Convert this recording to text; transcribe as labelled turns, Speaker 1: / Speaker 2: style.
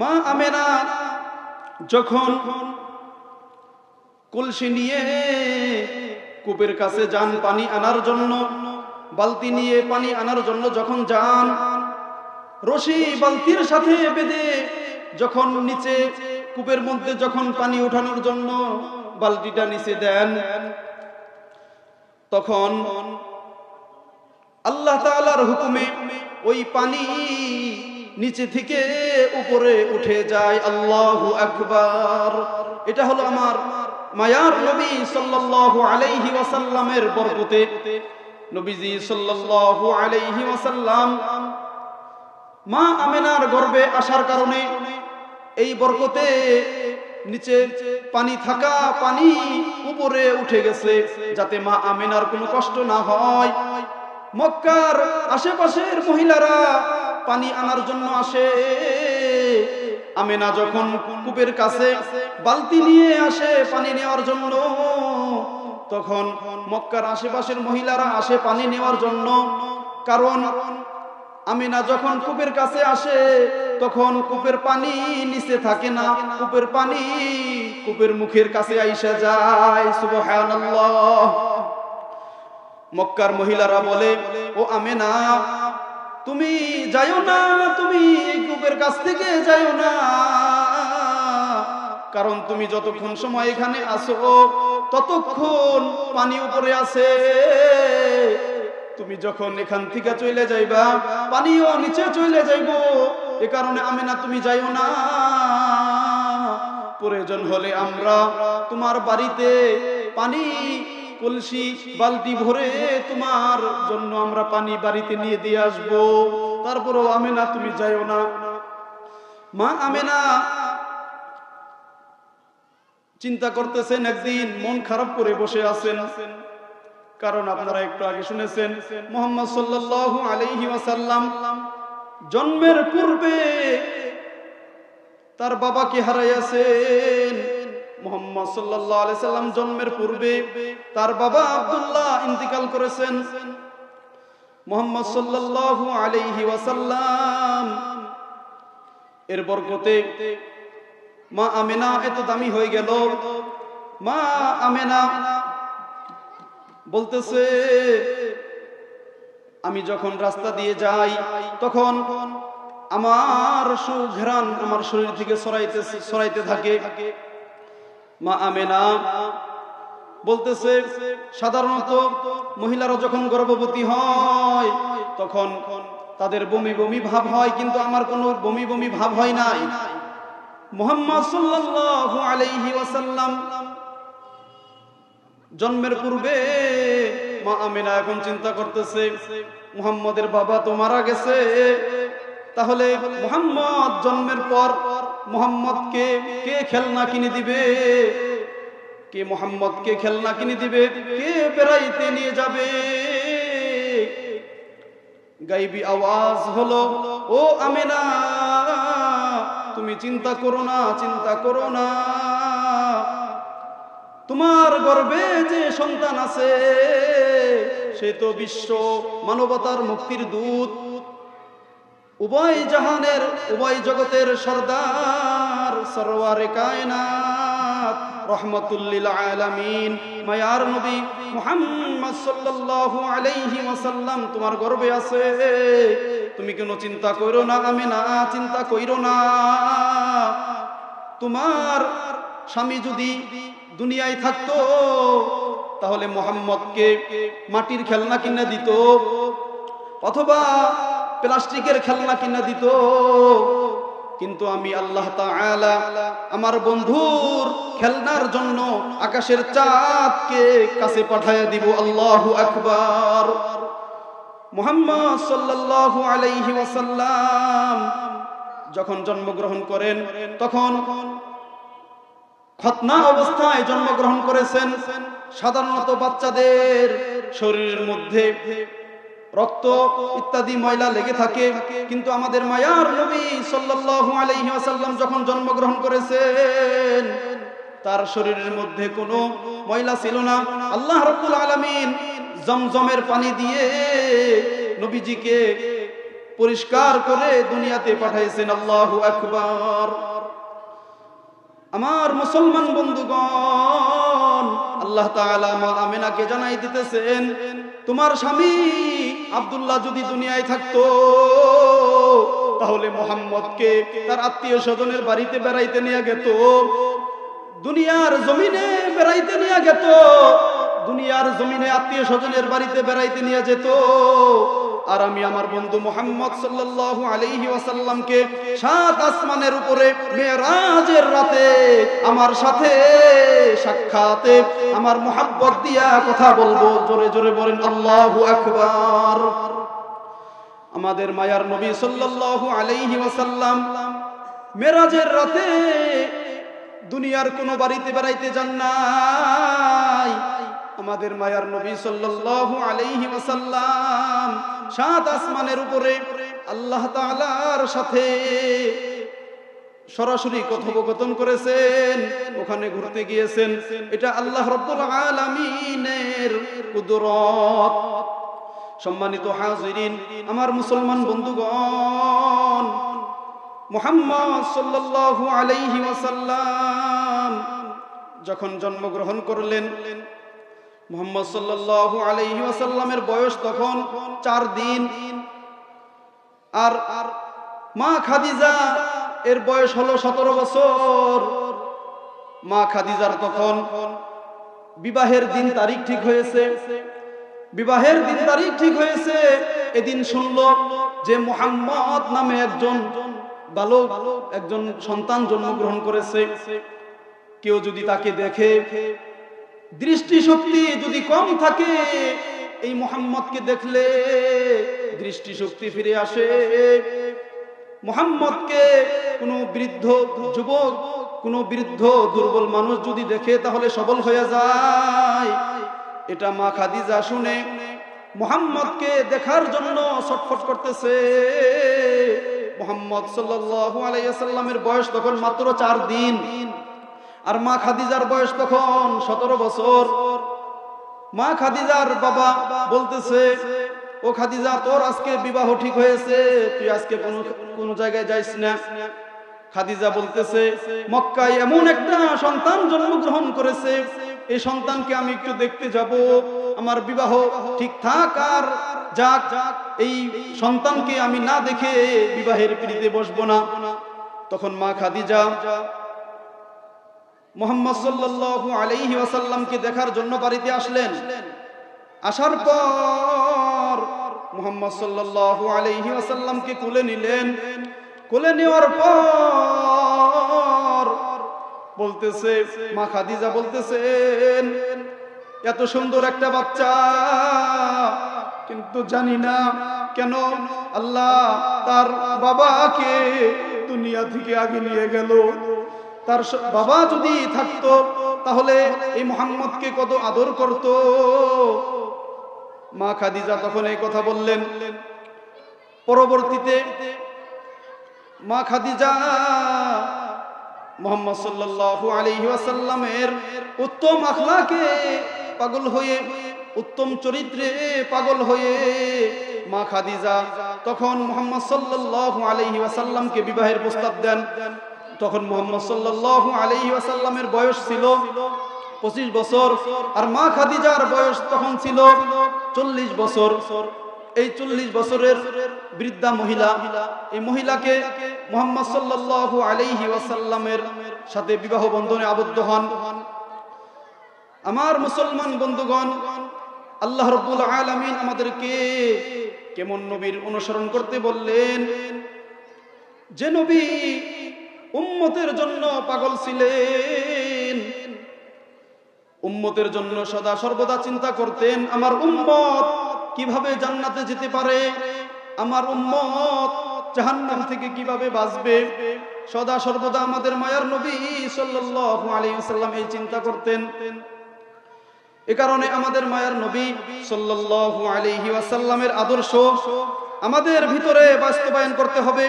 Speaker 1: মা আমেনা যখন কলসি নিয়ে কূপের কাছে যান পানি আনার জন্য, বালতি নিয়ে পানি আনার জন্য যখন যান, রশি বালতির সাথে বেঁধে যখন নিচে কূপের মধ্যে যখন পানি ওঠানোর জন্য বালতিটা নিচে দেন, তখন আল্লাহ তাআলার হুকুমে ওই পানি নিচে থেকে উপরে উঠে যায়। আল্লাহু আকবার। এটা হলো আমার মায়ার নবী সাল্লাল্লাহু আলাইহি ওয়াসাল্লামের বরকতে। নবীজি সাল্লাল্লাহু আলাইহি ওয়াসাল্লাম মা আমেনার গর্ভে আসার কারণে এই বরকতে নিচে পানি থাকা পানি উপরে উঠে গেছে, যাতে মা আমেনার কোনো কষ্ট না হয়। মক্কার আশেপাশের মহিলারা পানি আনার জন্য আসে। আমেনা যখন কূপের কাছে বালতি নিয়ে আসে পানি নেওয়ার জন্য, তখন মক্কার আশেপাশের মহিলারা আসে পানি নেওয়ার জন্য। কারণ আমিনা যখন কূপের কাছে আসে, তখন কূপের পানি নিচে থাকে না। কূপের পানি কূপের মুখের কাছে আইসা যায়, সুবহানাল্লাহ। মক্কার মহিলারা বলে, ও আমেনা তুমি যাইও না, তুমি এই কূপের কাছ থেকে যাইও না। কারণ তুমি যতক্ষণ সময় এখানে আসো ততক্ষণ পানি উপরে আছে। তুমি যখন এখান থেকে চলে যাইবা, পানিও নিচে চলে যাইব। এ কারণে আমি না তুমি যাইও না। প্রয়োজন হলে আমরা তোমার বাড়িতে পানি কলসি বালতি ভরে তোমার জন্য আমরা পানি বাড়িতে নিয়ে দিয়ে আসব। তারপরও আমেনা, তুমি যাইও না। মা আমেনা, চিন্তা করতেছেন একদিন, মন খারাপ করে বসে আছেন। কারণ আপনারা একটু আগে শুনেছেন, মোহাম্মদ সাল্লাল্লাহু আলাইহি ওয়াসাল্লাম জন্মের পূর্বে তার বাবাকে হারাইয়াছেন। মোহাম্মদ সাল্লাল্লাহু আলাইহি সাল্লাম জন্মের পূর্বে তার বাবা আব্দুল্লাহ ইন্তিকাল করেছেন। মোহাম্মদ সাল্লাল্লাহু আলাইহি ওয়াসাল্লাম এর বরকতে মা আমেনা এত দামি হয়ে গেল। মা আমেনা বলতেছে, আমি যখন রাস্তা দিয়ে যাই, তখন আমার সুঘ্রাণ আমার শরীর থেকে সরাইতে সরাইতে থাকে। মা আমেনা বলতেছে, সাধারণত মহিলারা যখন গর্ভবতী হয়, তখন তাদের বমি বমি ভাব হয়, কিন্তু আমার কোনো বমি বমি ভাব হয় নাই। মোহাম্মদ সাল্লাল্লাহু আলাইহি ওয়াসাল্লাম জন্মের পূর্বে মা আমিনা এখন চিন্তা করতেছে, মুহাম্মদের বাবা তো মারা গেছে, তাহলে মুহাম্মদ জন্মের পর মুহাম্মদকে কে? খেলনা কিনে দিবে? কে মুহাম্মদকে খেলনা কিনে দিবে? কে বেড়াইতে নিয়ে যাবে? গাইবি আওয়াজ হলো, ও আমেনা, তুমি চিন্তা করো না, চিন্তা করো না। তোমার গর্বে যে সন্তান আছে, সে তো বিশ্ব মানবতার মুক্তির দূত। উভয় জাহানের, উভয় জগতের সর্দার সরওয়ারে কায়নাত, রহমতুল্লিল আলামিন। মায়ার নবী মুহাম্মদ সাল্লাল্লাহু আলাইহি ওয়াসাল্লাম তোমার গর্বে আছে। তুমি কোনো চিন্তা করো না, আমি না চিন্তা কইরো না। তোমার স্বামী যদি দুনিয়ায় থাকতো, তাহলে মোহাম্মদকে মাটির খেলনা কিনে দিত, অথবা প্লাস্টিকের খেলনা কিনে দিত। কিন্তু আমি আল্লাহ আমার বন্ধুর খেলনার জন্য আকাশের চাঁদকে কাছে পাঠায় দিব। আল্লাহু আকবার। মুহাম্মদ সাল্লাল্লাহু আলাইহি ওয়াসাল্লাম যখন জন্মগ্রহণ করেন, তখন খতনা অবস্থায় জন্মগ্রহণ করেছেন। সাধারণত বাচ্চাদের শরীরের মধ্যে রক্ত ইত্যাদি ময়লা লেগে থাকে। কিন্তু আমাদের মায়ার নবী সাল্লাল্লাহু আলাইহি ওয়াসাল্লাম যখন জন্মগ্রহণ করেছেন, তার শরীরের মধ্যে কোনো ময়লা ছিল না। আল্লাহ রাব্বুল আলামিন জমজমের পানি দিয়ে নবীজিকে পরিষ্কার করে দুনিয়াতে পাঠাইছেন। আল্লাহু আকবার। আমার মুসলমান বন্ধুগণ, আল্লাহ তাআলা মা আমিনাকে জানাই দিতেছেন, তোমার স্বামী আব্দুল্লাহ যদি দুনিয়ায় থাকতো, তাহলে মোহাম্মদকে তার আত্মীয় স্বজনের বাড়িতে বেড়াইতে নিয়ে গেত, দুনিয়ার জমিনে বেড়াইতে নিয়ে গেত, দুনিয়ার জমিনে আত্মীয় স্বজনের বাড়িতে বেড়াইতে নিয়ে যেত। আর আমি আমার বন্ধু মোহাম্মদ সাল্লাল্লাহু আলাইহি ওয়াসাল্লামকে সাত আসমানের উপরে মেরাজের রাতে আমার সাথে সাক্ষাতে আমার মোহাব্বত দিয়া কথা বলব। জোরে জোরে বলেন, আল্লাহু আকবার। আমাদের মায়ার নবী সাল্লাল্লাহু আলাইহি ওয়াসাল্লাম মেরাজের রাতে দুনিয়ার কোন বাড়িতে বেড়াইতে যান নাই। আমাদের মায়ার নবী সাল্লাল্লাহু আলাইহি ওয়াসাল্লাম সাত আসমানের উপরে আল্লাহ তাআলার সাথে সরাসরি কথোপকথন করেছেন, ওখানে ঘুরতে গিয়েছেন। এটা আল্লাহ রব্বুল আলামিনের কুদরত। সম্মানিত হাজিরিন, আমার মুসলমান বন্ধুগণ, মুহাম্মদ সাল্লাল্লাহু আলাইহি ওয়াসাল্লাম যখন জন্মগ্রহণ করলেন মুহাম্মদ সাল্লাল্লাহু আলাইহি ওয়াসাল্লামের বয়স তখন চার দিন। আর আর মা খাদিজা এর বয়স হলো সতেরো বছর। মা খাদিজার তখন বিবাহের দিন তারিখ ঠিক হয়েছে। বিবাহের দিন তারিখ ঠিক হয়েছে। এদিন শুনল যে মুহাম্মদ নামে একজন বালক, একজন সন্তান জন্মগ্রহণ করেছে। কেউ যদি তাকে দেখে দৃষ্টিশক্তি যদি কম থাকে, এই মোহাম্মদকে দেখলে দৃষ্টিশক্তি ফিরে আসে। মোহাম্মদকে কোনো বৃদ্ধ যুবক, কোনো বৃদ্ধ দুর্বল মানুষ যদি দেখে, তাহলে সবল হয়ে যায়। এটা মা খাদিজা শুনে মোহাম্মদকে দেখার জন্য ছটফট করতেছে। মোহাম্মদ সাল্লাল্লাহু আলাইহি সাল্লামের বয়স তখন মাত্র চার দিন। আর মা খাদিজার বয়স তখন সতেরো বছর। মা খাদিজার বাবা বলতেছে, ও খাদিজা, তোর আজকে বিবাহ ঠিক হয়েছে, তুই আজকে কোন কোন জায়গায় যাইস না। খাদিজা বলতেছে, মক্কায় এমন একটা সন্তান জন্মগ্রহণ করেছে, এই সন্তানকে আমি একটু দেখতে যাব। আমার বিবাহ ঠিক থাক আর যাক, এই সন্তানকে আমি না দেখে বিবাহের পিড়িতে বসবো না। তখন মা খাদিজা মোহাম্মদ সাল্লাল্লাহু আলাইহি ওয়াসাল্লামকে দেখার জন্য বাড়িতে আসলেন। আসার পর মোহাম্মদ সাল্লাল্লাহু আলাইহি ওয়াসাল্লামকে কোলে নিলেন। কোলে নেওয়ার পর বলতেছে, মা খাদিজা বলতেছেন, এত সুন্দর একটা বাচ্চা, কিন্তু জানি না কেন আল্লাহ তার বাবাকে দুনিয়া থেকে আগে নিয়ে গেল। তার বাবা যদি থাকতো, তাহলে এই মোহাম্মদকে কত আদর করত। মা খাদিজা তখন এই কথা বললেন। পরবর্তীতে মা খাদিজা মোহাম্মদ সাল্লাল্লাহু আলাইহি ওয়াসাল্লামের উত্তম আখলাকে পাগল হয়ে, উত্তম চরিত্রে পাগল হয়ে মা খাদিজা তখন মোহাম্মদ সাল্লাল্লাহু আলাইহি ওয়াসাল্লামকে বিবাহের প্রস্তাব দেন। তখন মোহাম্মদ সাল্লাল্লাহু আলাইহি ওয়াসাল্লামের বয়স ছিল পঁচিশ বছর, আর মা খাদিজার বয়স তখন ছিল চল্লিশ বছর। এই চল্লিশ বছরের বৃদ্ধা মহিলা, এই মহিলাকে মোহাম্মদ সাল্লাল্লাহু আলাইহি ওয়াসাল্লামের সাথে বিবাহ বন্ধনে আবদ্ধ হন। আমার মুসলমান বন্ধুগণ, আল্লাহ রব্বুল আলামিন আমাদেরকে কেমন নবীর অনুসরণ করতে বললেন? যে নবী উম্মতের জন্য পাগল ছিলেন। উম্মতের জন্য সদা সর্বদা চিন্তা করতেন, আমার উম্মত কীভাবে জান্নাতে যেতে পারে? আমার উম্মত জাহান্নাম থেকে কীভাবে বাঁচবে? সদা সর্বদা আমাদের মায়ার নবী সাল্লাল্লাহু আলাইহি ওয়াসাল্লাম এই চিন্তা করতেন। এ কারণে আমাদের মায়ার নবী সাল্লাল্লাহু আলাইহি ওয়াসাল্লামের আদর্শ আমাদের ভিতরে বাস্তবায়ন করতে হবে।